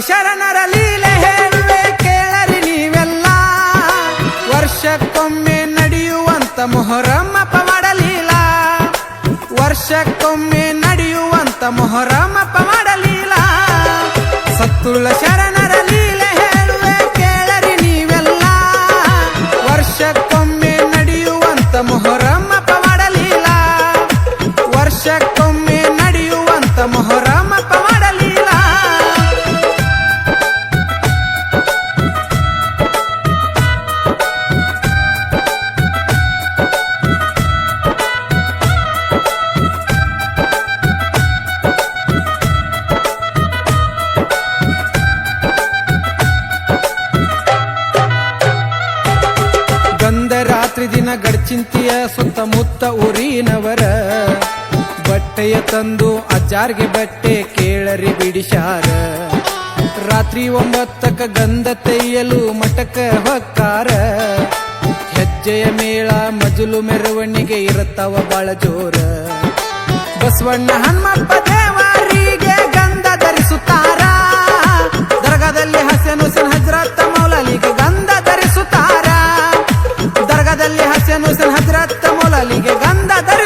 ಶರಣರ ಲೀಲೆ ಹೇಳುವೆ ಕೇಳರಿ ನೀವೆಲ್ಲ. ವರ್ಷಕ್ಕೊಮ್ಮೆ ನಡೆಯುವಂತ ಮೊಹರಮ್ಮ ಪವಾಡಲೀಲ ವರ್ಷಕ್ಕೊಮ್ಮೆ ನಡೆಯುವಂತ ಮೊಹರಮ್ಮ ಪವಾಡಲೀಲ ಸತ್ತುಳ್ಳ ಶರಣರ ಲೀಲೆ ಹೇಳುವೆ ಕೇಳರಿ ನೀವೆಲ್ಲ. ವರ್ಷಕ್ಕೊಮ್ಮೆ ಬಟ್ಟೆಯ ತಂದು ಅಜ್ಜಾರ್ಗೆ ಬಟ್ಟೆ ಕೇಳರಿ ಬಿಡಿಶಾರ. ರಾತ್ರಿ ಒಂಬತ್ತಕ್ಕ ಗಂಧ ತೆಯ್ಯಲು ಮಟಕ ಹೊಕ್ಕಾರ. ಹೆಜ್ಜೆಯ ಮೇಳ ಮಜಲು ಮೆರವಣಿಗೆ ಇರುತ್ತವ ಬಾಳ ಜೋರ. ಬಸವಣ್ಣ ಹನುಮಪ್ಪ ದೇವರಿಗೆ ಗಂಧ ಧರಿಸುತ್ತಾರ. ದರ್ಗಾದಲ್ಲಿ ಹಸನ್ ಹಜರತ್ತ ಹಜರತ್ ಮೌಲಲಿಗೆ ಗಂಧ ಧರಿಸುತ್ತಾರ. ದರ್ಗಾದಲ್ಲಿ ಹಸನ್ ಹಜರತ್ತ ಹಜರತ್ ಮೌಲಲಿಗೆ ಗಂಧ ಧರಿಸುತ್ತಾರ.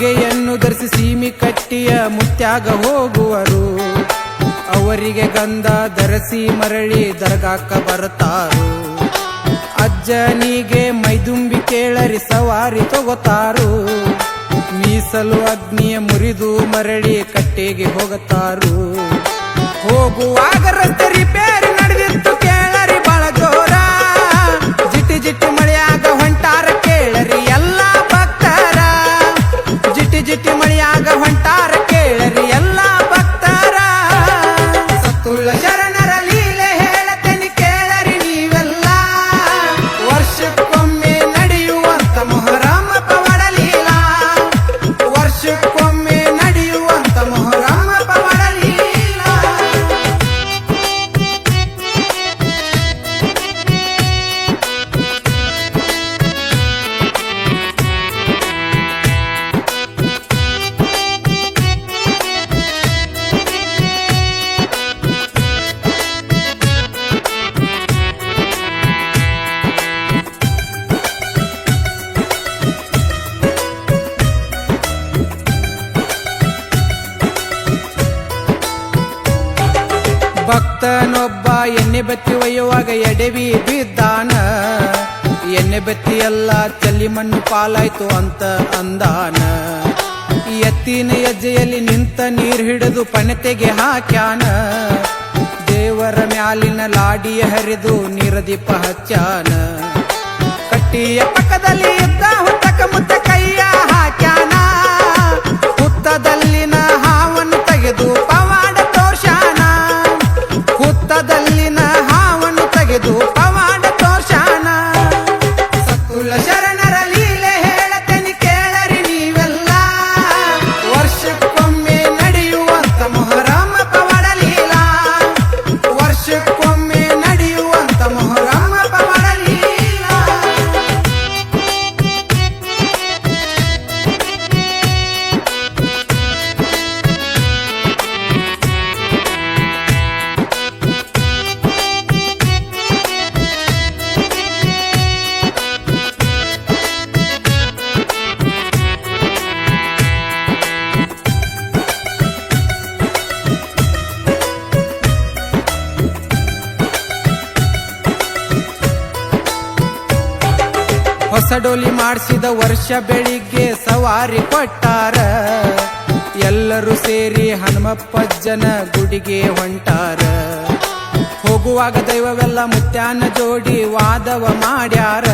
ಉಡುಗೆಯನ್ನು ಧರಿಸಿ ಸೀಮಿ ಕಟ್ಟಿಯ ಮುತ್ಯಾಗ ಹೋಗುವರು. ಅವರಿಗೆ ಗಂಧ ಧರಿಸಿ ಮರಳಿ ದರ್ಗಾಕ ಬರುತ್ತಾರು. ಅಜ್ಜನಿಗೆ ಮೈದುಂಬಿ ಕೇಳರಿ ಸವಾರಿ ತಗೋತಾರು. ಮೀಸಲು ಅಗ್ನಿಯ ಮುರಿದು ಮರಳಿ ಕಟ್ಟೆಗೆ ಹೋಗುತ್ತಾರು. ಹೋಗುವಾಗ ರಸ್ತೆ ಎಣ್ಣೆ ಬತ್ತಿ ಒಯ್ಯುವಾಗ ಎಡೆವಿ ಬಿದ್ದಾನ ಎಣ್ಣೆ ಬತ್ತಿ ಎಲ್ಲ ಚಲ್ಲಿ ಮಣ್ಣು ಪಾಲಾಯ್ತು ಅಂತ ಅಂದಾನ? ಎತ್ತಿನ ಹೆಜ್ಜೆಯಲ್ಲಿ ನಿಂತ ನೀರ್ ಹಿಡಿದು ಪಣತೆಗೆ ಹಾಕ್ಯಾನ? ದೇವರ ಮ್ಯಾಲಿನ ಲಾಡಿಯ ಹರಿದು ನೀರದೀಪ ಹಚ್ಚಾನ? ಕಟ್ಟಿಯ ವರ್ಷಕ್ಕೊಮ್ಮೆ ಹೊಸ ಡೋಲಿ ಮಾಡಿಸಿದ ವರ್ಷ ಬೆಳಿಗ್ಗೆ ಸವಾರಿ ಕೊಟ್ಟಾರ. ಎಲ್ಲರೂ ಸೇರಿ ಹನುಮಪ್ಪಜ್ಜನ ಗುಡಿಗೆ ಹೊಂಟಾರ. ಹೋಗುವಾಗ ದೈವವೆಲ್ಲ ಮುತ್ಯಾನ ಜೋಡಿ ವಾದವ ಮಾಡ್ಯಾರ.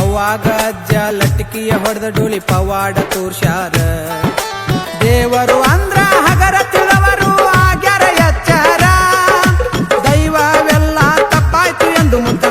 ಅವಾಗ ಅಜ್ಜ ಲಟಕಿಯ ಹೊಡೆದ ಡೋಲಿ ಪವಾಡ ತೋರ್ಸ್ಯಾರ. ದೇವರು ಅಂದ್ರ ಹಗರ ತಿಳವರು ಆಗ್ಯಾರ ಎಚ್ಚಾರ. ದೈವವೆಲ್ಲ ತಪ್ಪಾಯ್ತು ಎಂದು ಮುತ್ತ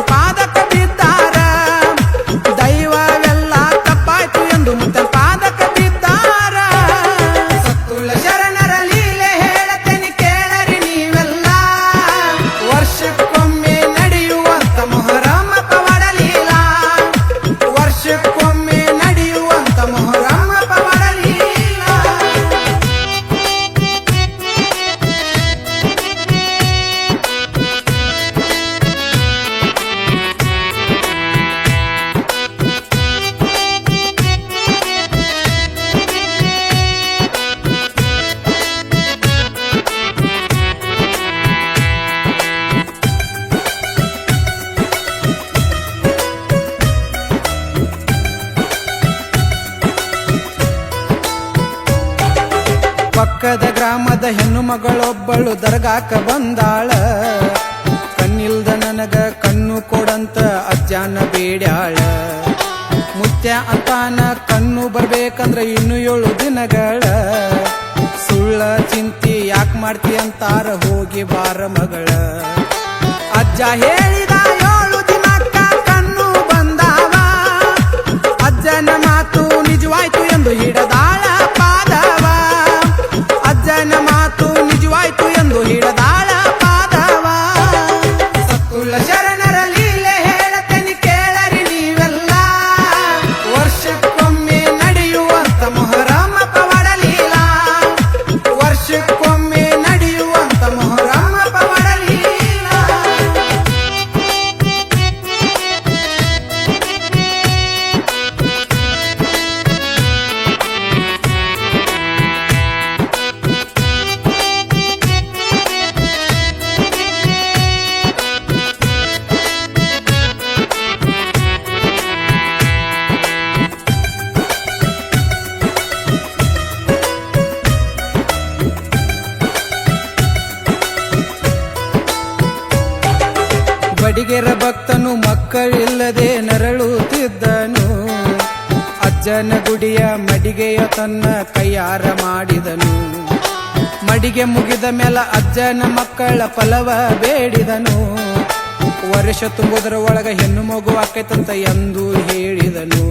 ಗ್ರಾಮದ ಹೆಣ್ಣು ಮಗಳೊಬ್ಬಳು ದರ್ಗಾಕ ಬಂದಾಳ. ಕಣ್ಣಿಲ್ದ ನನಗ ಕಣ್ಣು ಕೊಡಂತ ಅಜ್ಜಾನ ಬೇಡ್ಯಾಳ. ಮುತ್ಯ ಅಂತಾನ ಕಣ್ಣು ಬರ್ಬೇಕಂದ್ರ ಇನ್ನು ಏಳು ದಿನಗಳ. ಸುಳ್ಳ ಚಿಂತಿ ಯಾಕೆ ಮಾಡ್ತಿ ಅಂತಾರ ಹೋಗಿ ಬಾರ ಮಗಳ. ಅಜ್ಜ ಹೇಳಿದ ಏಳು ದಿನಕ್ಕ ಕಣ್ಣು ಬಂದಾವ. ಅಜ್ಜನ ಮಾತು ನಿಜವಾಯ್ತು ಎಂದು ಹಿಡದಾಳ. ಮಕ್ಕಳಿಲ್ಲದೆ ನರಳುತ್ತಿದ್ದನು. ಅಜ್ಜನ ಗುಡಿಯ ಮಡಿಗೆಯ ತನ್ನ ಕೈಯಾರ ಮಾಡಿದನು. ಮಡಿಗೆ ಮುಗಿದ ಮೇಲ ಅಜ್ಜನ ಮಕ್ಕಳ ಫಲವ ಬೇಡಿದನು. ವರ್ಷ ತುಂಬುದರ ಒಳಗ ಹೆಣ್ಣು ಮಗು ಆಕೈತಂತ ಎಂದು ಹೇಳಿದನು.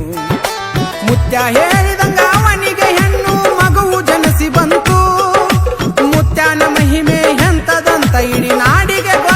ಮುತ್ಯ ಹೇಳಿದಂಗ ಅವನಿಗೆ ಹೆಣ್ಣು ಮಗುವು ಜನಸಿ ಬಂತು. ಮುತ್ಯನ ಮಹಿಮೆ ಎಂತದಂತ ಇಡೀ ನಾಡಿಗೆ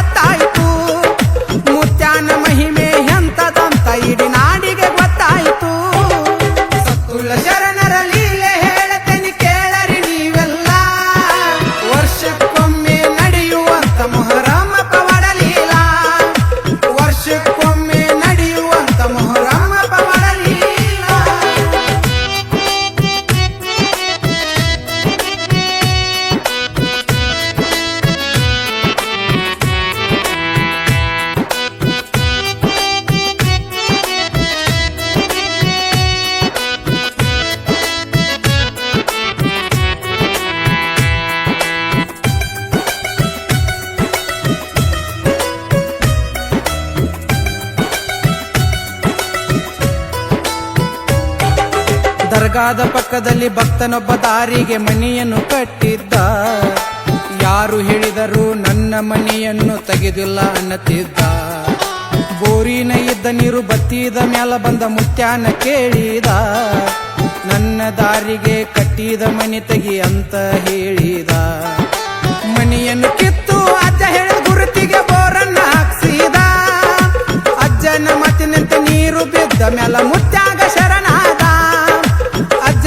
ದರ್ಗಾದ ಪಕ್ಕದಲ್ಲಿ ಭಕ್ತನೊಬ್ಬ ದಾರಿಗೆ ಮನೆಯನ್ನು ಕಟ್ಟಿದ್ದ. ಯಾರು ಹೇಳಿದರು ನನ್ನ ಮನೆಯನ್ನು ತೆಗೆದಿಲ್ಲ ಅನ್ನತಿದ್ದ ಬೋರಿನ ಇದ್ದ ನೀರು ಬತ್ತಿದ ಮ್ಯಾಲ ಬಂದ ಮುತ್ಯಾನ ಕೇಳಿದ. ನನ್ನ ದಾರಿಗೆ ಕಟ್ಟಿದ ಮನೆ ತೆಗಿ ಅಂತ ಹೇಳಿದ. ಮನೆಯನ್ನು ಕಿತ್ತು ಅಜ್ಜ ಹೇಳಿದ ಗುರುತಿಗೆ ಬೋರನ್ನ ಹಾಕ್ಸಿದ. ಅಜ್ಜನ ಮತ್ತಿನಂತೆ ನೀರು ಬಿದ್ದ ಮ್ಯಾಲ ಮುತ್ಯಾಗ ಶರಣಾದ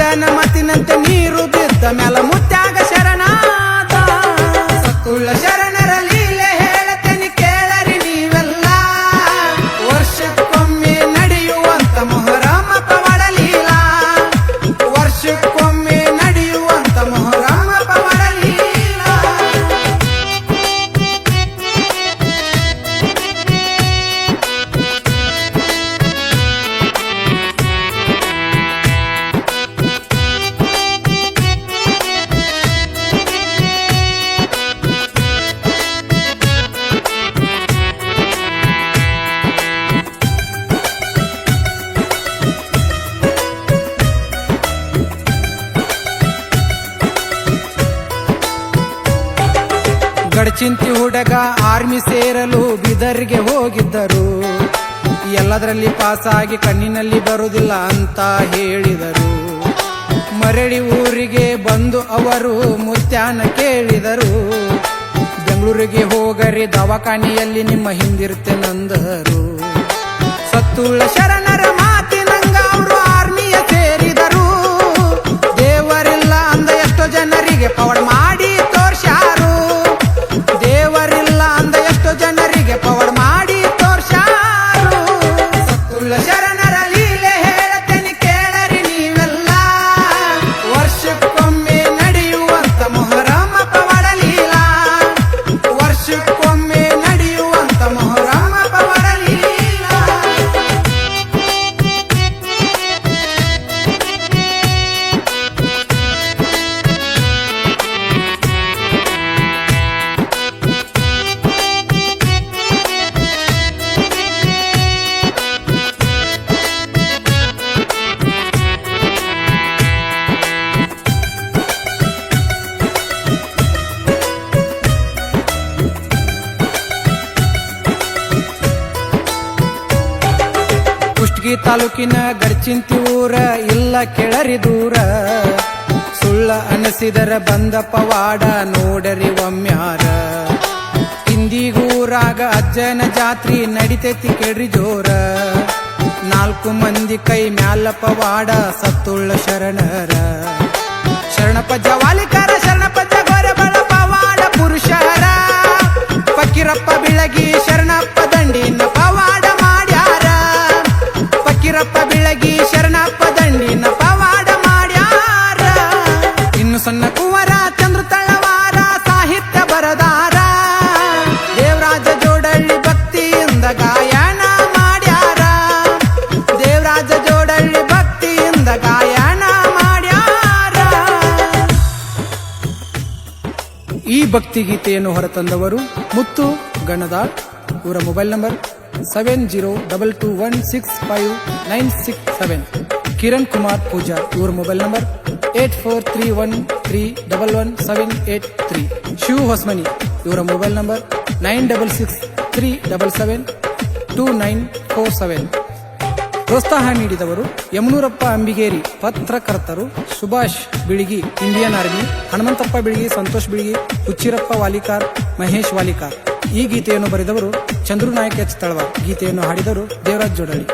ಅಜ್ಜನ ಮತಿನಂತೆ ನೀರು ಬಿದ್ದ ಮ್ಯಾಲ ಮುತ್ತಾಗ ಶರಣಾದ. ಸತ್ತುಳ್ಳ ಗಡಚಿಂತಿ ಹುಡುಗ ಆರ್ಮಿ ಸೇರಲು ಬಿದರ್ಗೆ ಹೋಗಿದ್ದರು. ಎಲ್ಲದರಲ್ಲಿ ಪಾಸಾಗಿ ಕಣ್ಣಿನಲ್ಲಿ ಬರುವುದಿಲ್ಲ ಅಂತ ಹೇಳಿದರು. ಮರಳಿ ಊರಿಗೆ ಬಂದು ಅವರು ಮುತ್ಯಾನ ಕೇಳಿದರು. ಬೆಂಗಳೂರಿಗೆ ಹೋಗರಿ, ದವಾಖಾನೆಯಲ್ಲಿ ನಿಮ್ಮ ಹಿಂದಿರ್ತೇನಂದರು ಸತ್ತುಳ್ಳ ಶರಣರ ವರ್ಷಕ್ಕೊಮ್ಮೆ ನಡೆಯುವಂತ ತಾಲೂಕಿನ ಗಡ್ಚಿಂತಿ ಊರ, ಇಲ್ಲ ಕೆಳರಿ ದೂರ. ಸುಳ್ಳ ಅನಸಿದರ ಬಂದ ಪವಾಡ ನೋಡರಿ ಒಮ್ಮ್ಯಾರ ಇಂದಿಗೂರಾಗ ಅಜ್ಜನ ಜಾತ್ರಿ ನಡಿತೈತಿ ಕೆಡ್ರಿ ಜೋರ. ನಾಲ್ಕು ಮಂದಿ ಕೈ ಮ್ಯಾಲ ಪವಾಡ, ಸತ್ತುಳ್ಳ ಶರಣರ. ಶರಣಪ್ಪ ಜವಾಲಿಕಾರ, ಶರಣಪ್ಪ ಜಗೋರ ಬಳ ಪವಾಡ ಪುರುಷರ. ಫಕೀರಪ್ಪ ಬಿಳಗಿ, ಶರಣಪ್ಪ ಭಕ್ತಿ ಗೀತೆಯನ್ನು ಹೊರತಂದವರು ಮುತ್ತು ಗಣದಾಳ್ ಇವರ mobile number seven zero double two one six five nine six seven. Kiran Kumar Pooja ಇವರ mobile number eight four three one three double one seven eight three. Shiva Hosmani ಇವರ mobile number nine double six three double seven two nine four seven. ಪ್ರೋತ್ಸಾಹ ನೀಡಿದವರು ಯಮನೂರಪ್ಪ ಅಂಬಿಗೇರಿ, ಪತ್ರಕರ್ತರು Subhash Biligi, Indian army, Hanumanthappa Biligi, Santosh Biligi, Huchchirappa Valikar, Mahesh Valikar. ಈ ಗೀತೆಯನ್ನು ಬರೆದವರು ಚಂದ್ರುನಾಯಕ್ H Talawar. ಗೀತೆಯನ್ನು ಹಾಡಿದವರು ದೇವರಾಜ್ ಜೋಡಳಿ